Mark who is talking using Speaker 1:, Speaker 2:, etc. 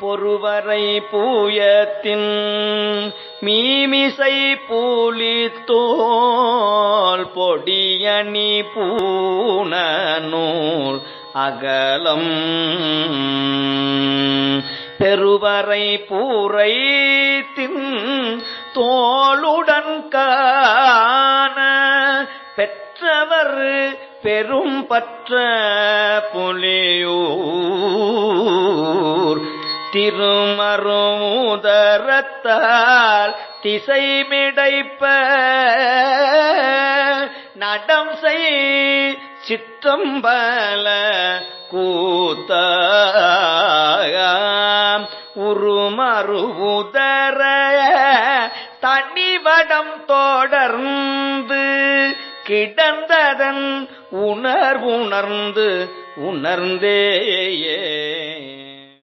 Speaker 1: பொறுவரை பூயத்தின் மீமிசை பூலித்தோல் பொடியணி பூண நூல் அகலம். பெருவரை பூரை தின் தோளுடன் காண பெற்றவர் பெரும் பற்ற புலியூர். திருமருமுதரத்தால் திசைமிடைப்ப நடம் செய் சிற்றம்பல கூத்தாம் உருமருவுதர தனிவடம் தொடர்ந்து கிடந்ததன் உணர்வுணர்ந்து உணர்ந்தேயே.